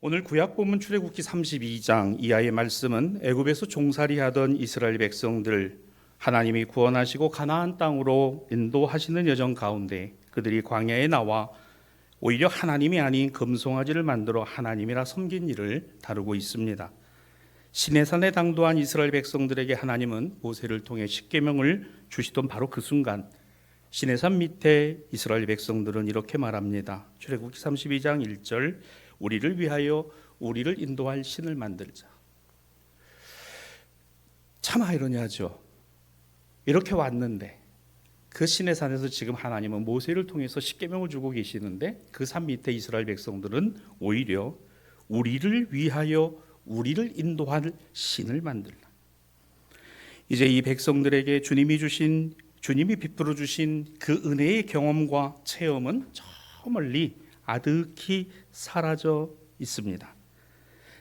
오늘 구약 본문 출애굽기 32장 이하의 말씀은 애굽에서 종살이하던 이스라엘 백성들 하나님이 구원하시고 가나안 땅으로 인도하시는 여정 가운데 그들이 광야에 나와 오히려 하나님이 아닌 금송아지를 만들어 하나님이라 섬긴 일을 다루고 있습니다. 시내산에 당도한 이스라엘 백성들에게 하나님은 모세를 통해 십계명을 주시던 바로 그 순간 시내산 밑에 이스라엘 백성들은 이렇게 말합니다. 출애굽기 32장 1절 우리를 위하여 우리를 인도할 신을 만들자. 참 아이러니하죠. 이렇게 왔는데 그 신의 산에서 지금 하나님은 모세를 통해서 십계명을 주고 계시는데 그 산 밑에 이스라엘 백성들은 오히려 우리를 위하여 우리를 인도할 신을 만들라. 이제 이 백성들에게 주님이 주신 주님이 베풀어 주신 그 은혜의 경험과 체험은 저 멀리 아득히 사라져 있습니다.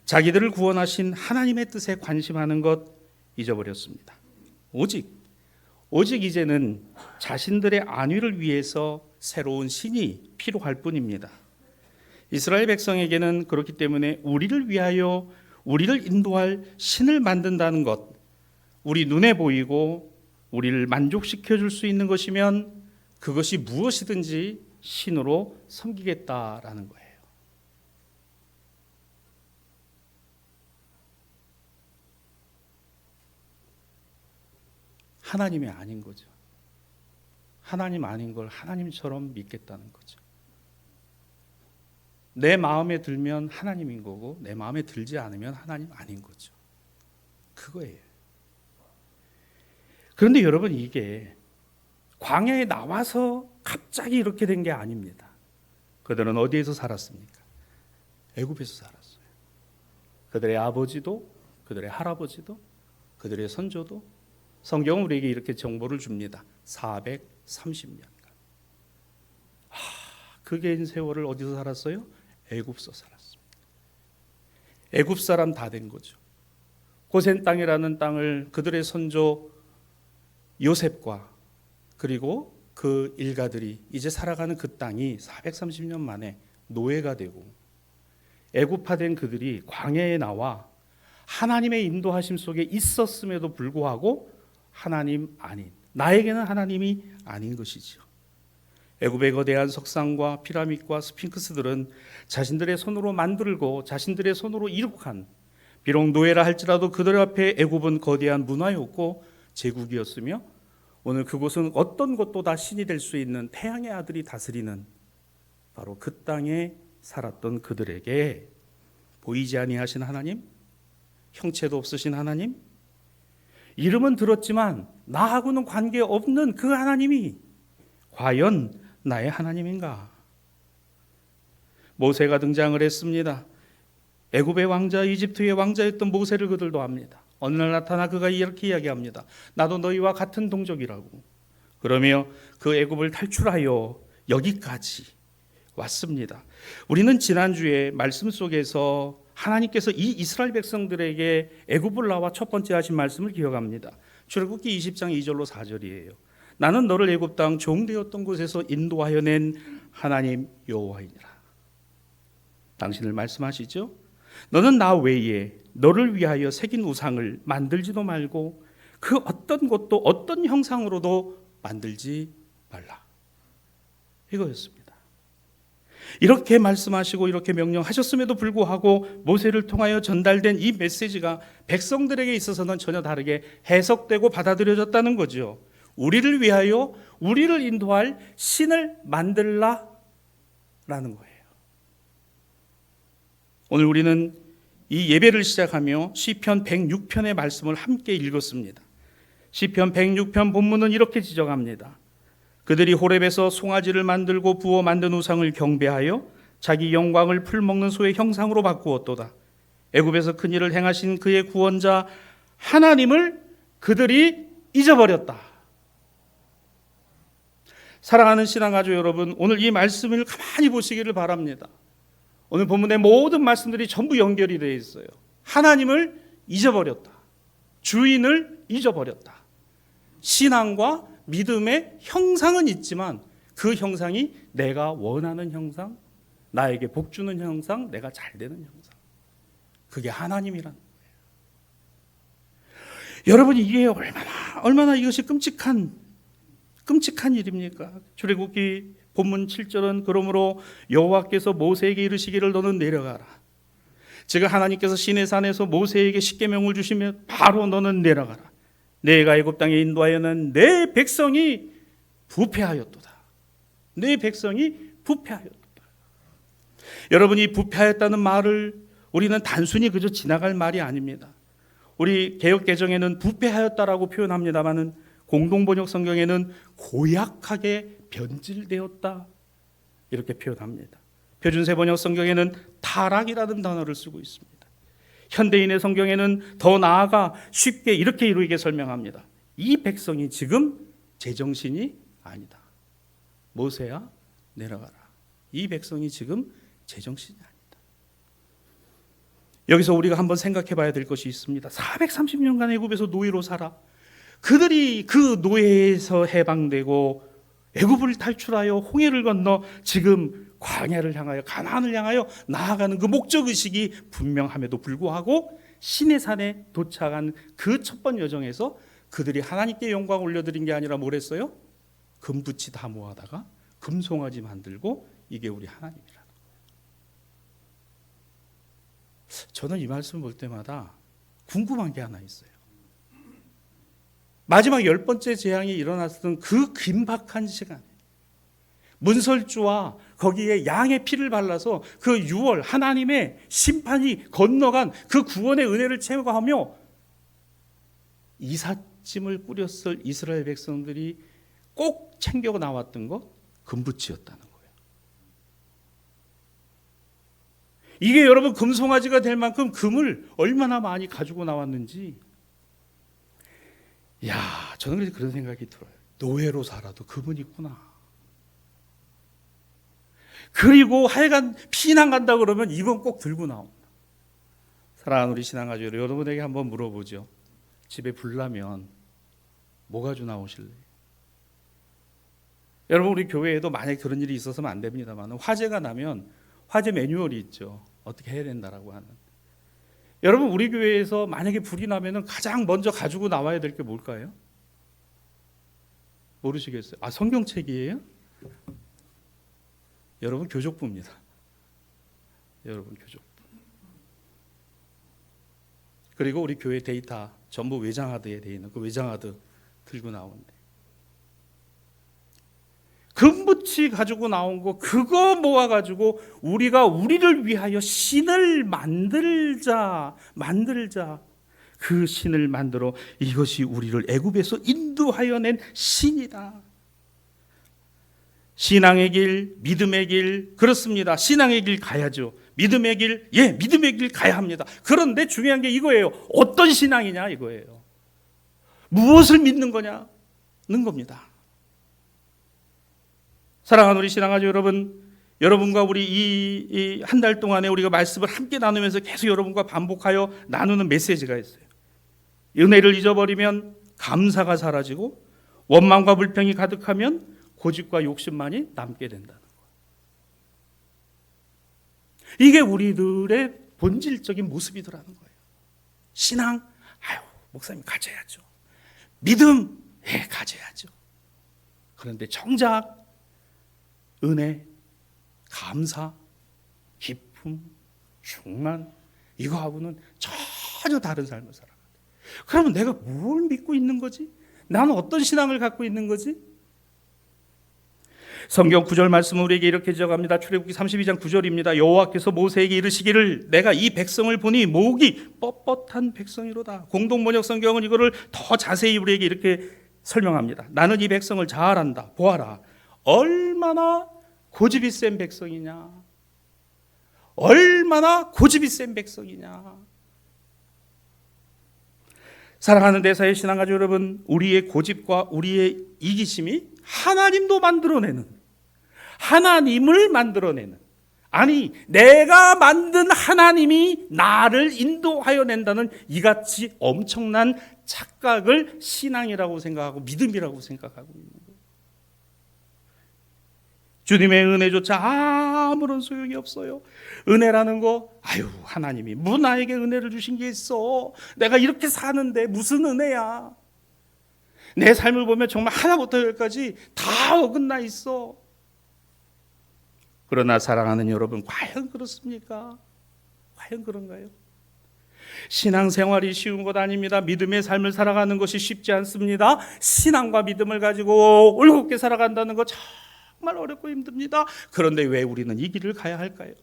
자기들을 구원하신 하나님의 뜻에 관심하는 것 잊어버렸습니다. 오직 오직 이제는 자신들의 안위를 위해서 새로운 신이 필요할 뿐입니다. 이스라엘 백성에게는 그렇기 때문에 우리를 위하여 우리를 인도할 신을 만든다는 것, 우리 눈에 보이고 우리를 만족시켜 줄 수 있는 것이면 그것이 무엇이든지 신으로 섬기겠다라는 거예요. 하나님이 아닌 거죠. 하나님 아닌 걸 하나님처럼 믿겠다는 거죠. 내 마음에 들면 하나님인 거고 내 마음에 들지 않으면 하나님 아닌 거죠. 그거예요. 그런데 여러분 이게 광야에 나와서 갑자기 이렇게 된 게 아닙니다. 그들은 어디에서 살았습니까? 애굽에서 살았어요. 그들의 아버지도 그들의 할아버지도 그들의 선조도 성경은 우리에게 이렇게 정보를 줍니다. 430년간. 아, 그긴 세월을 어디서 살았어요? 애굽서 살았습니다. 애굽 사람 다 된 거죠. 고센 땅이라는 땅을 그들의 선조 요셉과 그리고 그 일가들이 이제 살아가는 그 땅이 430년 만에 노예가 되고 애굽화된 그들이 광야에 나와 하나님의 인도하심 속에 있었음에도 불구하고 하나님 아닌 나에게는 하나님이 아닌 것이지요. 애굽의 거대한 석상과 피라밋과 스핑크스들은 자신들의 손으로 만들고 자신들의 손으로 이룩한 비록 노예라 할지라도 그들 앞에 애굽은 거대한 문화였고 제국이었으며 오늘 그곳은 어떤 것도 다 신이 될 수 있는 태양의 아들이 다스리는 바로 그 땅에 살았던 그들에게 보이지 아니하신 하나님, 형체도 없으신 하나님, 이름은 들었지만 나하고는 관계 없는 그 하나님이 과연 나의 하나님인가? 모세가 등장을 했습니다. 애굽의 왕자, 이집트의 왕자였던 모세를 그들도 압니다. 어느 날 나타나 그가 이렇게 이야기합니다. 나도 너희와 같은 동족이라고. 그러며 그 애굽을 탈출하여 여기까지 왔습니다. 우리는 지난주에 말씀 속에서 하나님께서 이 이스라엘 백성들에게 애굽을 나와 첫 번째 하신 말씀을 기억합니다. 출애굽기 20장 2절로 4절이에요. 나는 너를 애굽 땅 종되었던 곳에서 인도하여 낸 하나님 여호와이니라. 당신을 말씀하시죠? 너는 나 외에 너를 위하여 새긴 우상을 만들지도 말고 그 어떤 것도 어떤 형상으로도 만들지 말라. 이거였습니다. 이렇게 말씀하시고 이렇게 명령하셨음에도 불구하고 모세를 통하여 전달된 이 메시지가 백성들에게 있어서는 전혀 다르게 해석되고 받아들여졌다는 거죠. 우리를 위하여 우리를 인도할 신을 만들라 라는 거예요. 오늘 우리는 이 예배를 시작하며 시편 106편의 말씀을 함께 읽었습니다. 시편 106편 본문은 이렇게 지적합니다. 그들이 호렙에서 송아지를 만들고 부어 만든 우상을 경배하여 자기 영광을 풀먹는 소의 형상으로 바꾸었도다. 애굽에서 큰 일을 행하신 그의 구원자 하나님을 그들이 잊어버렸다. 사랑하는 신앙가족 여러분, 오늘 이 말씀을 가만히 보시기를 바랍니다. 오늘 본문의 모든 말씀들이 전부 연결이 되어 있어요. 하나님을 잊어버렸다. 주인을 잊어버렸다. 신앙과 믿음의 형상은 있지만 그 형상이 내가 원하는 형상, 나에게 복 주는 형상, 내가 잘 되는 형상. 그게 하나님이란 거예요. 여러분 이게 얼마나 얼마나 이것이 끔찍한 끔찍한 일입니까? 출애굽기 본문 7절은 그러므로 여호와께서 모세에게 이르시기를 너는 내려가라. 지금 하나님께서 시내 산에서 모세에게 십계명을 주시면 바로 너는 내려가라. 내가 애굽 땅에 인도하여는 내 백성이 부패하였도다. 내 백성이 부패하였도다. 여러분이 부패하였다는 말을 우리는 단순히 그저 지나갈 말이 아닙니다. 우리 개혁 개정에는 부패하였다라고 표현합니다만은 공동 번역 성경에는 고약하게 변질되었다 이렇게 표현합니다. 표준세 번역 성경에는 타락이라는 단어를 쓰고 있습니다. 현대인의 성경에는 더 나아가 쉽게 이렇게 이루게 설명합니다. 이 백성이 지금 제정신이 아니다. 모세야 내려가라. 이 백성이 지금 제정신이 아니다. 여기서 우리가 한번 생각해 봐야 될 것이 있습니다. 430년간 애굽에서 노예로 살아. 그들이 그 노예에서 해방되고 애굽을 탈출하여 홍해를 건너 지금 광야를 향하여 가나안을 향하여 나아가는 그 목적 의식이 분명함에도 불구하고 신의 산에 도착한 그 첫 번 여정에서 그들이 하나님께 영광 올려드린 게 아니라 뭘 했어요? 금붙이 다 모아다가 금송아지 만들고 이게 우리 하나님이라는 거예요. 저는 이 말씀 볼 때마다 궁금한 게 하나 있어요. 마지막 열 번째 재앙이 일어났던 그 긴박한 시간, 문설주와 거기에 양의 피를 발라서 그 유월 하나님의 심판이 건너간 그 구원의 은혜를 체험하며 이삿짐을 꾸렸을 이스라엘 백성들이 꼭 챙겨 나왔던 것 금붙이었다는 거예요. 이게 여러분 금송아지가 될 만큼 금을 얼마나 많이 가지고 나왔는지 야, 저는 그래서 그런 생각이 들어요. 노예로 살아도 그분 있구나. 그리고 하여간 피난 간다 그러면 이건 꼭 들고 나옵니다. 사랑하는 우리 신앙 가족 여러분에게 한번 물어보죠. 집에 불 나면 뭐 가지고 나오실래요? 여러분 우리 교회에도 만약 그런 일이 있어서는 안 됩니다만 화재가 나면 화재 매뉴얼이 있죠. 어떻게 해야 된다라고 하는. 여러분 우리 교회에서 만약에 불이 나면은 가장 먼저 가지고 나와야 될 게 뭘까요? 모르시겠어요? 아 성경책이에요? 여러분 교족부입니다. 여러분 교족부. 그리고 우리 교회 데이터 전부 외장하드에 돼 있는 그 외장하드 들고 나오는데 금붙이 가지고 나온 거 그거 모아 가지고 우리가 우리를 위하여 신을 만들자 만들자 그 신을 만들어 이것이 우리를 애굽에서 인도하여 낸 신이다. 신앙의 길, 믿음의 길 그렇습니다. 신앙의 길 가야죠. 믿음의 길, 예, 믿음의 길 가야 합니다. 그런데 중요한 게 이거예요. 어떤 신앙이냐 이거예요. 무엇을 믿는 거냐는 겁니다. 사랑하는 우리 신앙가족 여러분, 여러분과 우리 이 한 달 동안에 우리가 말씀을 함께 나누면서 계속 여러분과 반복하여 나누는 메시지가 있어요. 은혜를 잊어버리면 감사가 사라지고 원망과 불평이 가득하면 고집과 욕심만이 남게 된다는 거예요. 이게 우리들의 본질적인 모습이더라는 거예요. 신앙, 아유, 목사님 가져야죠. 믿음, 예, 가져야죠. 그런데 정작 은혜, 감사, 기쁨, 충만 이거하고는 전혀 다른 삶을 살아가요. 그러면 내가 뭘 믿고 있는 거지? 나는 어떤 신앙을 갖고 있는 거지? 성경 구절 말씀은 우리에게 이렇게 지적합니다. 출애굽기 32장 9절입니다. 여호와께서 모세에게 이르시기를 내가 이 백성을 보니 목이 뻣뻣한 백성이로다. 공동 번역 성경은 이거를 더 자세히 우리에게 이렇게 설명합니다. 나는 이 백성을 잘 안다. 보아라. 얼마나 고집이 센 백성이냐. 얼마나 고집이 센 백성이냐. 사랑하는 대사의 신앙가족 여러분, 우리의 고집과 우리의 이기심이 하나님도 만들어내는 하나님을 만들어내는 아니 내가 만든 하나님이 나를 인도하여 낸다는 이같이 엄청난 착각을 신앙이라고 생각하고 믿음이라고 생각하고 있는. 주님의 은혜조차 아무런 소용이 없어요. 은혜라는 거, 아유, 하나님이 뭐 나에게 은혜를 주신 게 있어. 내가 이렇게 사는데 무슨 은혜야. 내 삶을 보면 정말 하나부터 열까지 다 어긋나 있어. 그러나 사랑하는 여러분, 과연 그렇습니까? 과연 그런가요? 신앙생활이 쉬운 것 아닙니다. 믿음의 삶을 살아가는 것이 쉽지 않습니다. 신앙과 믿음을 가지고 올곧게 살아간다는 거 정말 어렵고 힘듭니다. 그런데 왜 우리는 이 길을 가야 할까요?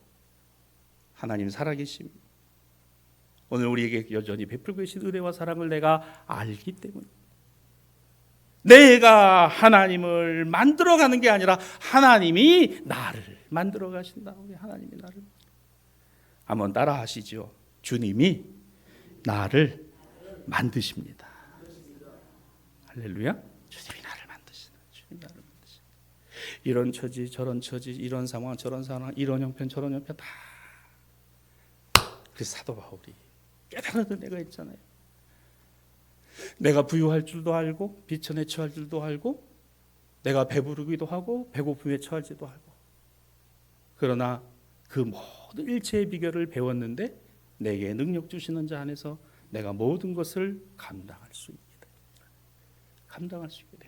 하나님 살아계심. 오늘 우리에게 여전히 베풀고 계신 은혜와 사랑을 내가 알기 때문에 내가 하나님을 만들어 가는 게 아니라 하나님이 나를 만들어 가신다. 우리 하나님이 나를 한번 따라 하시죠. 주님이 나를 만드십니다. 할렐루야. 주님이 나를 만드시다. 주님이 나를 만드시다. 이런 처지, 저런 처지, 이런 상황, 저런 상황, 이런 형편, 저런 형편 다. 그래서 사도 바울이 깨달은 은혜가 있잖아요. 내가 부유할 줄도 알고 비천에 처할 줄도 알고 내가 배부르기도 하고 배고픔에 처할지도 알고 그러나 그 모든 일체의 비결을 배웠는데 내게 능력 주시는 자 안에서 내가 모든 것을 감당할 수 있게 됩니다. 감당할 수 있게 됩니다.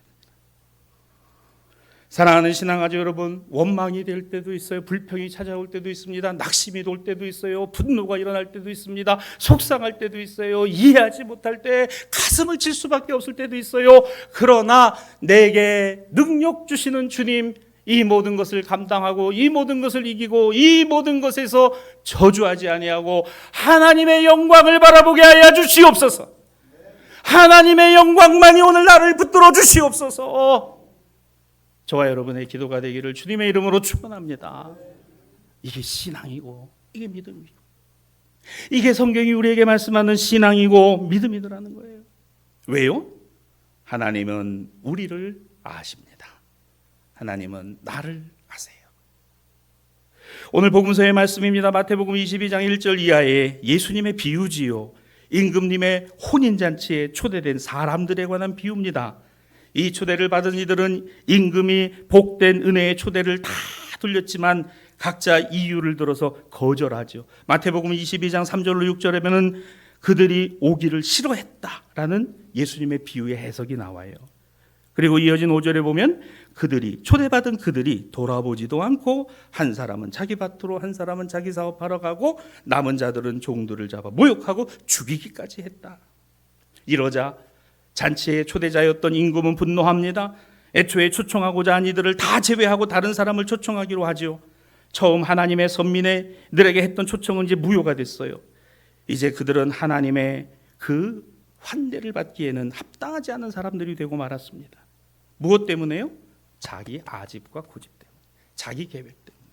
사랑하는 신앙아주 여러분, 원망이 될 때도 있어요. 불평이 찾아올 때도 있습니다. 낙심이 돌 때도 있어요. 분노가 일어날 때도 있습니다. 속상할 때도 있어요. 이해하지 못할 때 가슴을 칠 수밖에 없을 때도 있어요. 그러나 내게 능력 주시는 주님, 이 모든 것을 감당하고 이 모든 것을 이기고 이 모든 것에서 저주하지 아니하고 하나님의 영광을 바라보게 하여 주시옵소서. 하나님의 영광만이 오늘 나를 붙들어 주시옵소서. 저와 여러분의 기도가 되기를 주님의 이름으로 축원합니다. 이게 신앙이고 이게 믿음이고 이게 성경이 우리에게 말씀하는 신앙이고 믿음이더라는 거예요. 왜요? 하나님은 우리를 아십니다. 하나님은 나를 아세요. 오늘 복음서의 말씀입니다. 마태복음 22장 1절 이하에 예수님의 비유지요. 임금님의 혼인잔치에 초대된 사람들에 관한 비유입니다. 이 초대를 받은 이들은 임금이 복된 은혜의 초대를 다 돌렸지만 각자 이유를 들어서 거절하죠. 마태복음 22장 3절로 6절에 보면 그들이 오기를 싫어했다라는 예수님의 비유의 해석이 나와요. 그리고 이어진 5절에 보면 그들이 초대받은 그들이 돌아보지도 않고 한 사람은 자기 밭으로 한 사람은 자기 사업하러 가고 남은 자들은 종들을 잡아 모욕하고 죽이기까지 했다. 이러자 잔치의 초대자였던 임금은 분노합니다. 애초에 초청하고자 한 이들을 다 제외하고 다른 사람을 초청하기로 하지요. 처음 하나님의 선민들에게 했던 초청은 이제 무효가 됐어요. 이제 그들은 하나님의 그 환대를 받기에는 합당하지 않은 사람들이 되고 말았습니다. 무엇 때문에요? 자기 아집과 고집 때문에, 자기 계획 때문에.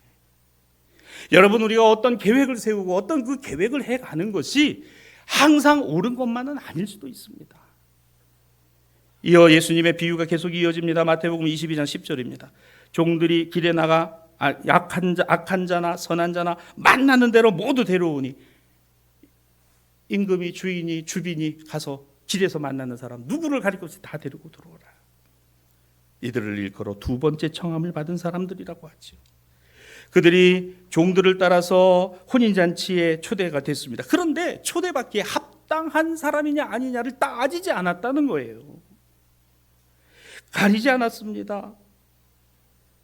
여러분 우리가 어떤 계획을 세우고 어떤 그 계획을 해가는 것이 항상 옳은 것만은 아닐 수도 있습니다. 이어 예수님의 비유가 계속 이어집니다. 마태복음 22장 10절입니다. 종들이 길에 나가 아, 약한 자, 악한 자나 선한 자나 만나는 대로 모두 데려오니 임금이 주인이 주빈이 가서 길에서 만나는 사람 누구를 가리고 다 데리고 들어오라. 이들을 일컬어 두 번째 청함을 받은 사람들이라고 하죠. 그들이 종들을 따라서 혼인 잔치에 초대가 됐습니다. 그런데 초대받기에 합당한 사람이냐 아니냐를 따지지 않았다는 거예요. 가리지 않았습니다.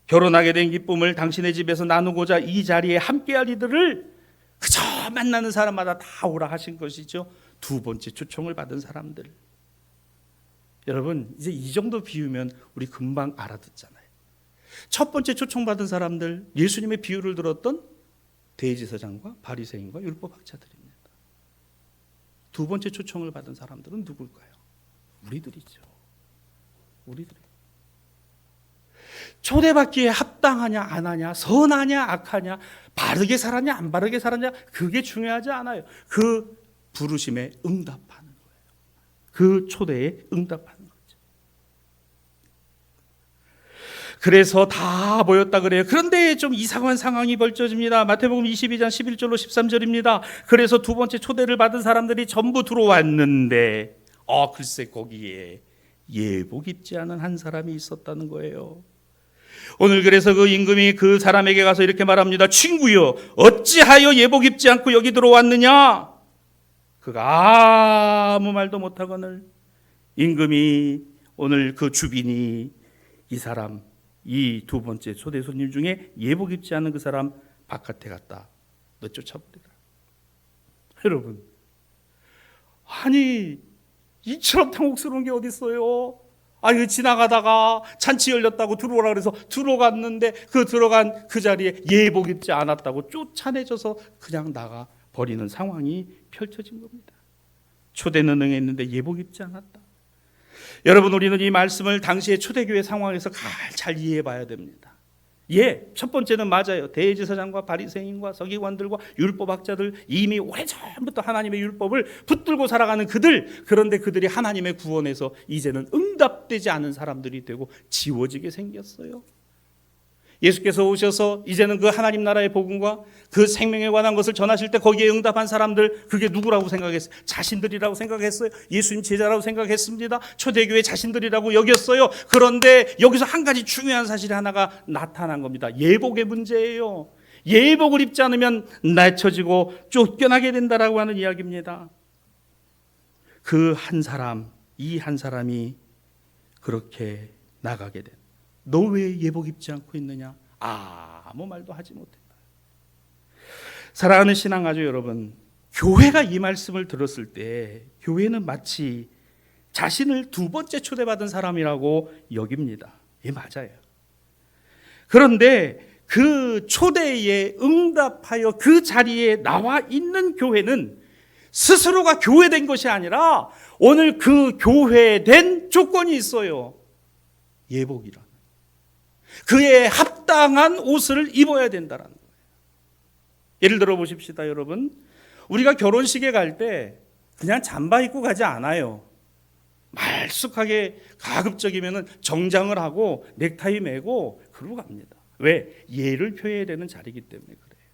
결혼하게 된 기쁨을 당신의 집에서 나누고자 이 자리에 함께할 이들을 그저 만나는 사람마다 다 오라 하신 것이죠. 두 번째 초청을 받은 사람들. 여러분 이제 이 정도 비유면 우리 금방 알아듣잖아요. 첫 번째 초청받은 사람들 예수님의 비유를 들었던 대지서장과 바리새인과 율법학자들입니다. 두 번째 초청을 받은 사람들은 누굴까요? 우리들이죠. 우리들. 초대받기에 합당하냐 안 하냐, 선하냐 악하냐, 바르게 살았냐 안 바르게 살았냐 그게 중요하지 않아요. 그 부르심에 응답하는 거예요. 그 초대에 응답하는 거죠. 그래서 다 모였다 그래요. 그런데 좀 이상한 상황이 벌쳐집니다. 마태복음 22장 11절로 13절입니다. 그래서 두 번째 초대를 받은 사람들이 전부 들어왔는데 어 글쎄 거기에 예복 입지 않은 한 사람이 있었다는 거예요. 오늘 그래서 그 임금이 그 사람에게 가서 이렇게 말합니다. 친구여, 어찌하여 예복 입지 않고 여기 들어왔느냐? 그가 아무 말도 못하거늘 임금이 오늘 그 주빈이 이 사람 이 두 번째 초대 손님 중에 예복 입지 않은 그 사람 바깥에 갔다 내쫓아버리라. 여러분, 아니 이처럼 당혹스러운 게 어디 있어요? 아, 이거 지나가다가 잔치 열렸다고 들어오라 그래서 들어갔는데 그 들어간 그 자리에 예복 입지 않았다고 쫓아내줘서 그냥 나가 버리는 상황이 펼쳐진 겁니다. 초대는 응했는데 예복 입지 않았다. 여러분 우리는 이 말씀을 당시의 초대교회 상황에서 잘 이해해 봐야 됩니다. 예, 첫 번째는 맞아요. 대제사장과 바리새인과 서기관들과 율법학자들 이미 오래전부터 하나님의 율법을 붙들고 살아가는 그들 그런데 그들이 하나님의 구원에서 이제는 응답되지 않은 사람들이 되고 지워지게 생겼어요. 예수께서 오셔서 이제는 그 하나님 나라의 복음과 그 생명에 관한 것을 전하실 때 거기에 응답한 사람들 그게 누구라고 생각했어요? 자신들이라고 생각했어요. 예수님 제자라고 생각했습니다. 초대교회 자신들이라고 여겼어요. 그런데 여기서 한 가지 중요한 사실이 하나가 나타난 겁니다. 예복의 문제예요. 예복을 입지 않으면 낮춰지고 쫓겨나게 된다라고 하는 이야기입니다. 그 한 사람, 이 한 사람이 그렇게 나가게 된. 너 왜 예복 입지 않고 있느냐? 아무 말도 하지 못했다. 사랑하는 신앙가족 여러분, 교회가 이 말씀을 들었을 때 교회는 마치 자신을 두 번째 초대받은 사람이라고 여깁니다. 예, 맞아요. 그런데 그 초대에 응답하여 그 자리에 나와 있는 교회는 스스로가 교회된 것이 아니라 오늘 그 교회된 조건이 있어요. 예복이라. 그에 합당한 옷을 입어야 된다는 거예요. 예를 들어 보십시다, 여러분. 우리가 결혼식에 갈 때 그냥 잠바 입고 가지 않아요. 말쑥하게 가급적이면 정장을 하고 넥타이 매고 그러고 갑니다. 왜? 예를 표해야 되는 자리이기 때문에 그래요.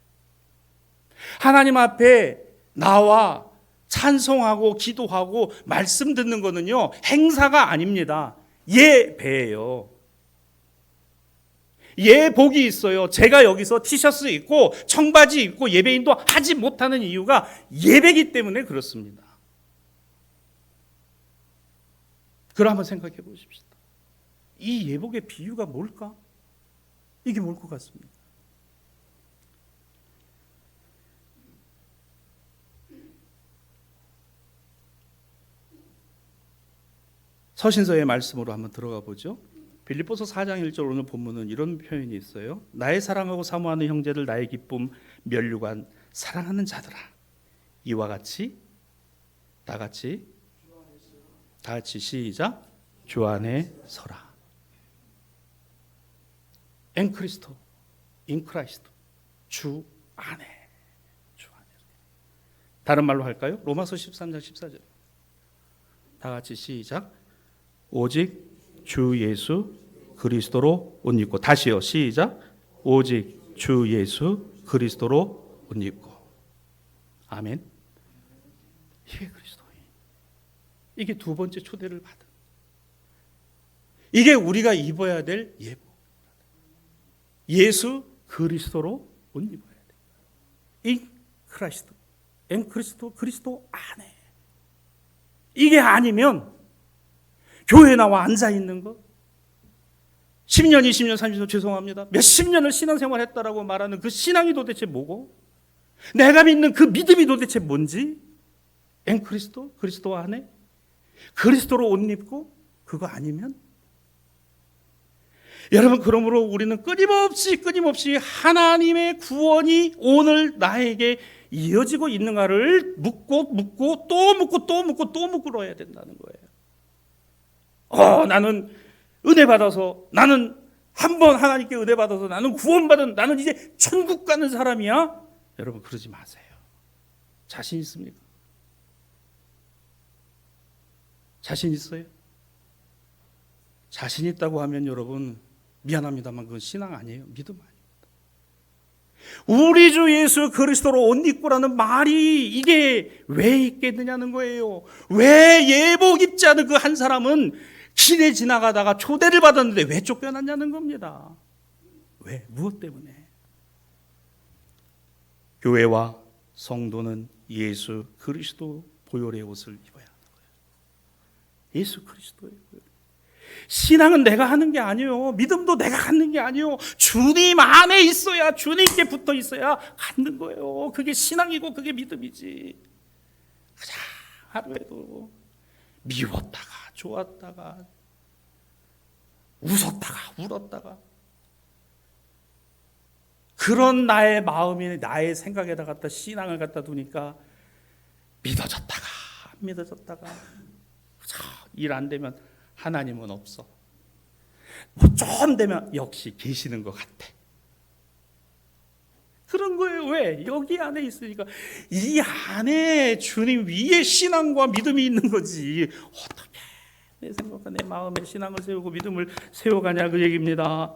하나님 앞에 나와 찬송하고 기도하고 말씀 듣는 거는요, 행사가 아닙니다. 예배예요. 예복이 있어요. 제가 여기서 티셔츠 입고 청바지 입고 예배인도 하지 못하는 이유가 예배기 때문에 그렇습니다. 그럼 한번 생각해 보십시다. 이 예복의 비유가 뭘까? 이게 뭘 것 같습니다. 서신서의 말씀으로 한번 들어가 보죠. 빌립보서 4장 1절 오늘 본문은 이런 표현이 있어요. 나의 사랑하고 사모하는 형제들 나의 기쁨 면류관 사랑하는 자들아 이와 같이 다 같이 다 같이 시작 주 안에 서라. 엔 크리스토 인 크라이스토 주 안에 주 안에 다른 말로 할까요? 로마서 13장 14절 다 같이 시작 오직 주 예수 그리스도로 옷 입고. 다시요. 시작. 오직 주 예수 그리스도로 옷 입고. 아멘. 이게 그리스도인. 이게 두 번째 초대를 받은. 이게 우리가 입어야 될 예복 예수 그리스도로 옷 입어야 돼 이 크라이스도 엔 그리스도 그리스도 안에. 이게 아니면 교회 나와 앉아 있는 것 10년, 20년, 30년 죄송합니다. 몇십 년을 신앙생활 했다라고 말하는 그 신앙이 도대체 뭐고? 내가 믿는 그 믿음이 도대체 뭔지? 엔 그리스도? 그리스도 안에? 그리스도로 옷 입고? 그거 아니면? 여러분, 그러므로 우리는 끊임없이 끊임없이 하나님의 구원이 오늘 나에게 이어지고 있는가를 묻고 묻고 또 묻고 또 묻고 또 묻고러야 된다는 거예요. 어, 나는 은혜 받아서 나는 한 번 하나님께 은혜 받아서 나는 구원받은 나는 이제 천국 가는 사람이야. 여러분 그러지 마세요. 자신 있습니까? 자신 있어요? 자신 있다고 하면 여러분 미안합니다만 그건 신앙 아니에요. 믿음 아니에요. 우리 주 예수 그리스도로 옷 입고라는 말이 이게 왜 있겠느냐는 거예요. 왜 예복 입지 않은 그 한 사람은 길에 지나가다가 초대를 받았는데 왜 쫓겨났냐는 겁니다. 왜? 무엇 때문에? 교회와 성도는 예수 그리스도 보혈의 옷을 입어야 하는 거예요. 예수 그리스도의 보혈. 신앙은 내가 하는 게 아니에요. 믿음도 내가 갖는 게 아니에요. 주님 안에 있어야 주님께 붙어 있어야 갖는 거예요. 그게 신앙이고 그게 믿음이지. 그냥 하루에도 미웠다가 좋았다가 웃었다가 울었다가 그런 나의 마음이 나의 생각에다 갖다 신앙을 갖다 두니까 믿어졌다가 안 믿어졌다가 일안 되면 하나님은 없어. 뭐 좀 되면 역시 계시는 것 같아. 그런 거예요. 왜? 여기 안에 있으니까 이 안에 주님 위에 신앙과 믿음이 있는 거지. 어떻게 내 생각과 내 마음에 신앙을 세우고 믿음을 세워가냐 그 얘기입니다.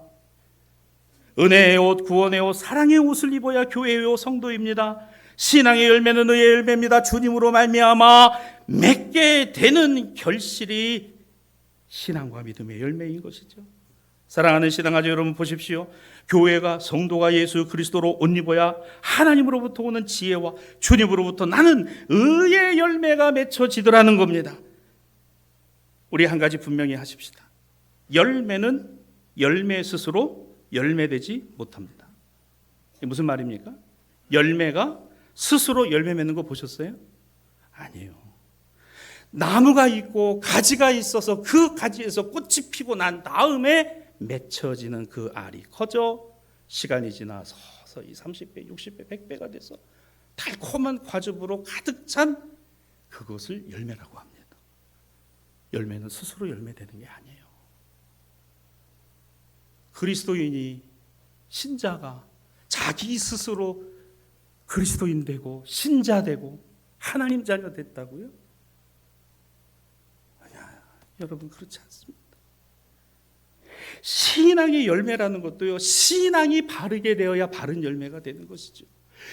은혜의 옷, 구원의 옷, 사랑의 옷을 입어야 교회의 옷, 성도입니다. 신앙의 열매는 의의 열매입니다. 주님으로 말미암아 맺게 되는 결실이 신앙과 믿음의 열매인 것이죠. 사랑하는 신앙아주 여러분 보십시오. 교회가 성도가 예수 그리스도로 옷 입어야 하나님으로부터 오는 지혜와 주님으로부터 나는 의의 열매가 맺혀지더라는 겁니다. 우리 한 가지 분명히 하십시다. 열매는 열매 스스로 열매되지 못합니다. 무슨 말입니까? 열매가 스스로 열매 맺는 거 보셨어요? 아니에요. 나무가 있고 가지가 있어서 그 가지에서 꽃이 피고 난 다음에 맺혀지는 그 알이 커져 시간이 지나 서서히 30배, 60배, 100배가 돼서 달콤한 과즙으로 가득 찬 그것을 열매라고 합니다. 열매는 스스로 열매되는 게 아니에요. 그리스도인이 신자가 자기 스스로 그리스도인 되고 신자 되고 하나님 자녀 됐다고요? 아니야, 여러분 그렇지 않습니다. 신앙의 열매라는 것도요, 신앙이 바르게 되어야 바른 열매가 되는 것이죠.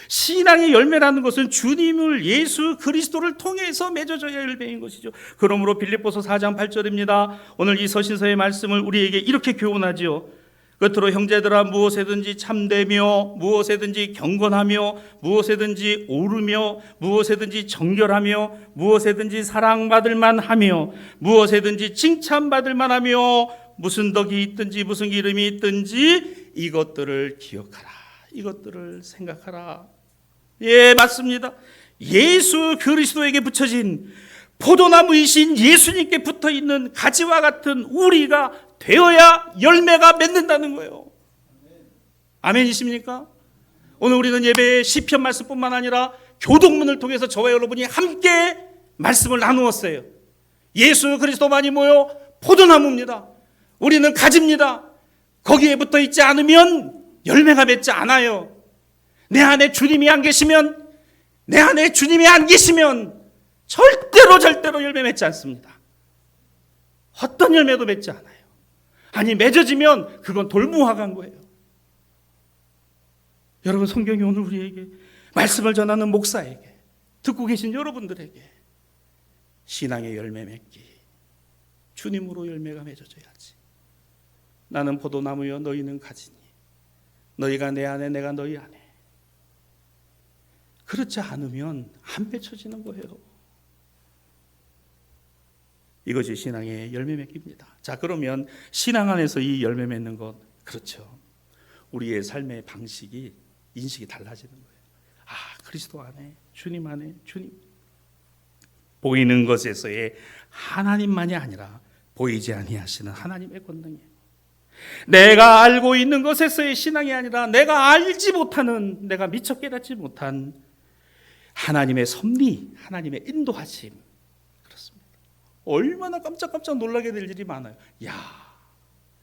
신앙의 열매라는 것은 주님을 예수 그리스도를 통해서 맺어져야 열매인 것이죠. 그러므로 빌립보서 4장 8절입니다. 오늘 이 서신서의 말씀을 우리에게 이렇게 교훈하지요. 끝으로 형제들아 무엇에든지 참되며 무엇에든지 경건하며 무엇에든지 오르며 무엇에든지 정결하며 무엇에든지 사랑받을 만하며 무엇에든지 칭찬받을 만하며 무슨 덕이 있든지 무슨 기름이 있든지 이것들을 기억하라. 이것들을 생각하라. 예, 맞습니다. 예수 그리스도에게 붙여진 포도나무이신 예수님께 붙어 있는 가지와 같은 우리가 되어야 열매가 맺는다는 거예요. 아멘이십니까? 오늘 우리는 예배의 시편 말씀뿐만 아니라 교동문을 통해서 저와 여러분이 함께 말씀을 나누었어요. 예수 그리스도만이 모여 포도나무입니다. 우리는 가지입니다. 거기에 붙어 있지 않으면 열매가 맺지 않아요. 내 안에 주님이 안 계시면 내 안에 주님이 안 계시면 절대로 절대로 열매 맺지 않습니다. 어떤 열매도 맺지 않아요. 아니 맺어지면 그건 돌무화과인 거예요. 여러분 성경이 오늘 우리에게 말씀을 전하는 목사에게 듣고 계신 여러분들에게 신앙의 열매 맺기 주님으로 열매가 맺어져야지. 나는 포도나무여 너희는 가지니 너희가 내 안에 내가 너희 안에 그렇지 않으면 안 맺혀지는 거예요. 이것이 신앙의 열매 맺기입니다. 자, 그러면 신앙 안에서 이 열매 맺는 것 그렇죠. 우리의 삶의 방식이 인식이 달라지는 거예요. 아, 그리스도 안에 주님 안에 주님 보이는 것에서의 하나님만이 아니라 보이지 아니하시는 하나님의 권능이 내가 알고 있는 것에서의 신앙이 아니라 내가 알지 못하는 내가 미처 깨닫지 못한 하나님의 섭리, 하나님의 인도하심 그렇습니다. 얼마나 깜짝깜짝 놀라게 될 일이 많아요. 야,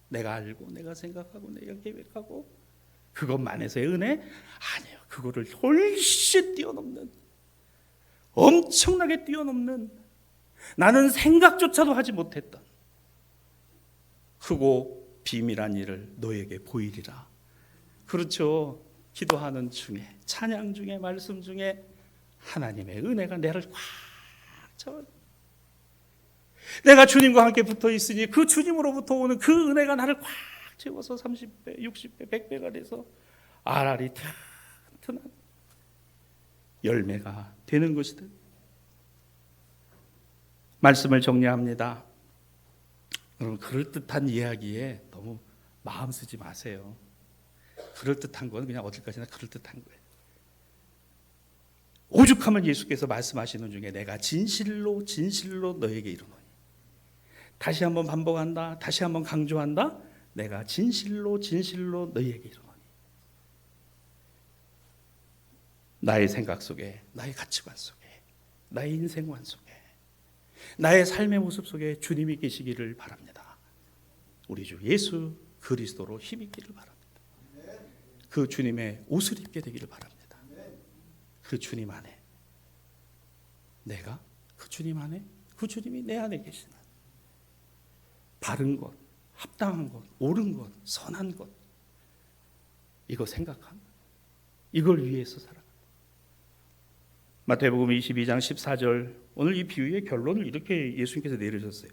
내가 알고 내가 생각하고 내가 계획하고 그것만에서의 은혜 아니에요. 그거를 훨씬 뛰어넘는 엄청나게 뛰어넘는 나는 생각조차도 하지 못했던 크고 비밀한 일을 너에게 보이리라. 그렇죠. 기도하는 중에 찬양 중에 말씀 중에 하나님의 은혜가 나를 꽉 채워. 내가 주님과 함께 붙어 있으니 그 주님으로부터 오는 그 은혜가 나를 꽉 채워서 30배, 60배, 100배가 돼서 알알이 튼튼한 열매가 되는 것이든 말씀을 정리합니다. 여러분 그럴듯한 이야기에 너무 마음 쓰지 마세요. 그럴듯한 건 그냥 어딜까지나 그럴듯한 거예요. 오죽하면 예수께서 말씀하시는 중에 내가 진실로 진실로 너에게 이르노니 다시 한번 반복한다. 다시 한번 강조한다. 내가 진실로 진실로 너희에게 이르노니 나의 생각 속에 나의 가치관 속에 나의 인생관 속에 나의 삶의 모습 속에 주님이 계시기를 바랍니다. 우리 주 예수 그리스도로 힘있기를 바랍니다. 그 주님의 옷을 입게 되기를 바랍니다. 그 주님 안에 내가 그 주님 안에 그 주님이 내 안에 계시는 바른 것, 합당한 것, 옳은 것, 선한 것 이거 생각한 이걸 위해서 살아. 마태복음 22장 14절 오늘 이 비유의 결론을 이렇게 예수님께서 내리셨어요.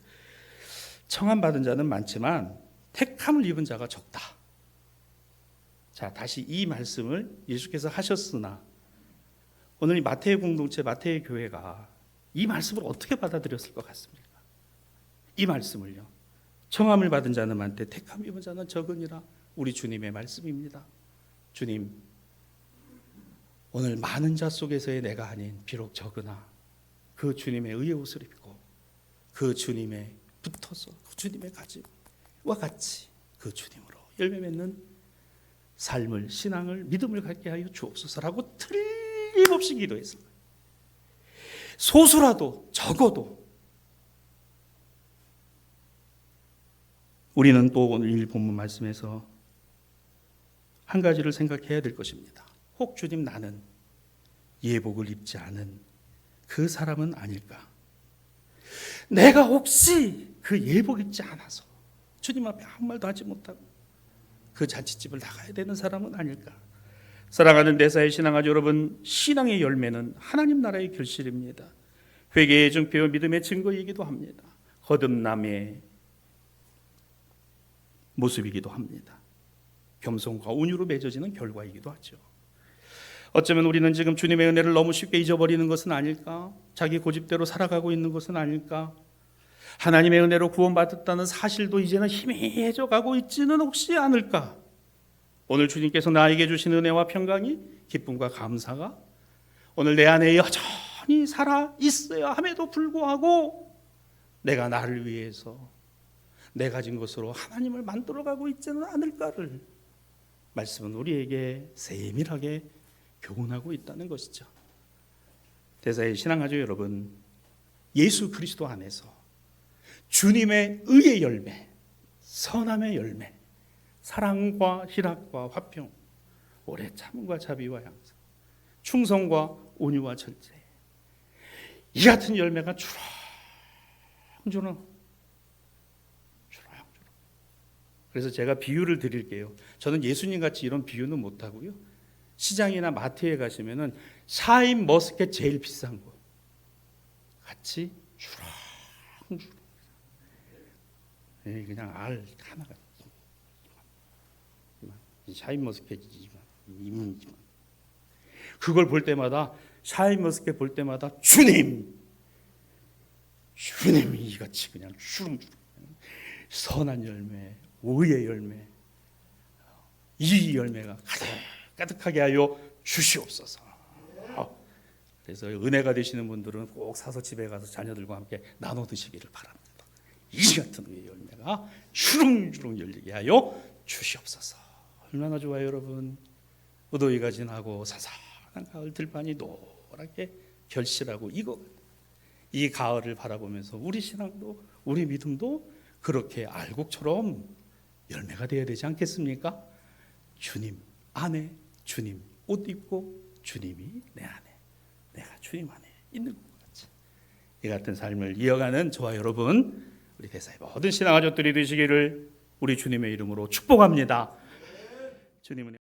청함 받은 자는 많지만 택함을 입은 자가 적다. 자, 다시 이 말씀을 예수께서 하셨으나 오늘 이 마태의 공동체 마태의 교회가 이 말씀을 어떻게 받아들였을 것 같습니까? 이 말씀을요. 청함을 받은 자는 많되 택함 입은 자는 적으니라. 우리 주님의 말씀입니다. 주님, 오늘 많은 자 속에서의 내가 아닌 비록 적으나 그 주님의 의의 옷을 입고 그 주님의 붙어서 그 주님의 가짐과 같이 그 주님으로 열매 맺는 삶을 신앙을 믿음을 갖게 하여 주옵소서라고 틀림없이 기도했습니다. 소수라도 적어도 우리는 또 오늘 일 본문 말씀에서 한 가지를 생각해야 될 것입니다. 혹 주님 나는 예복을 입지 않은 그 사람은 아닐까? 내가 혹시 그 예복 입지 않아서 주님 앞에 아무 말도 하지 못하고 그 잔치집을 나가야 되는 사람은 아닐까? 사랑하는 대사의 신앙아주 여러분, 신앙의 열매는 하나님 나라의 결실입니다. 회개의 증표요 믿음의 증거이기도 합니다. 거듭남의 모습이기도 합니다. 겸손과 온유로 맺어지는 결과이기도 하죠. 어쩌면 우리는 지금 주님의 은혜를 너무 쉽게 잊어버리는 것은 아닐까? 자기 고집대로 살아가고 있는 것은 아닐까? 하나님의 은혜로 구원받았다는 사실도 이제는 희미해져 가고 있지는 혹시 않을까? 오늘 주님께서 나에게 주신 은혜와 평강이 기쁨과 감사가 오늘 내 안에 여전히 살아 있어야 함에도 불구하고 내가 나를 위해서 내 가진 것으로 하나님을 만들어 가고 있지는 않을까를 말씀은 우리에게 세밀하게 교훈하고 있다는 것이죠. 대사의 신앙하죠 여러분. 예수 그리스도 안에서 주님의 의의 열매, 선함의 열매, 사랑과 희락과 화평, 오래 참음과 자비와 양성, 충성과 온유와 절제. 이 같은 열매가 주렁주렁 주렁주렁. 그래서 제가 비유를 드릴게요. 저는 예수님 같이 이런 비유는 못 하고요. 시장이나 마트에 가시면은 샤인 머스켓 제일 비싼 거 같이 주렁주렁. 예, 그냥 알 하나가 샤인 머스켓이지만 이문이지만. 그걸 볼 때마다 샤인 머스켓 볼 때마다 주님! 주님이 이같이 그냥 주렁주렁 선한 열매 오의 열매 이 열매가 가득 가득하게 하여 주시옵소서. 그래서 은혜가 되시는 분들은 꼭 사서 집에 가서 자녀들과 함께 나눠 드시기를 바랍니다. 이 같은 의의 열매가 주렁주렁 열리게 하여 주시옵소서. 얼마나 좋아요, 여러분. 무더위가 지나고 사산한 가을 들판이 노랗게 결실하고 이거 이 가을을 바라보면서 우리 신앙도 우리 믿음도 그렇게 알곡처럼 열매가 되어야 되지 않겠습니까? 주님 안에 주님 옷 입고 주님이 내 안에 내가 주님 안에 있는 것 같이 이 같은 삶을 이어가는 저와 여러분 우리 대사의 모든 신앙가족들이 되시기를 우리 주님의 이름으로 축복합니다. 주님은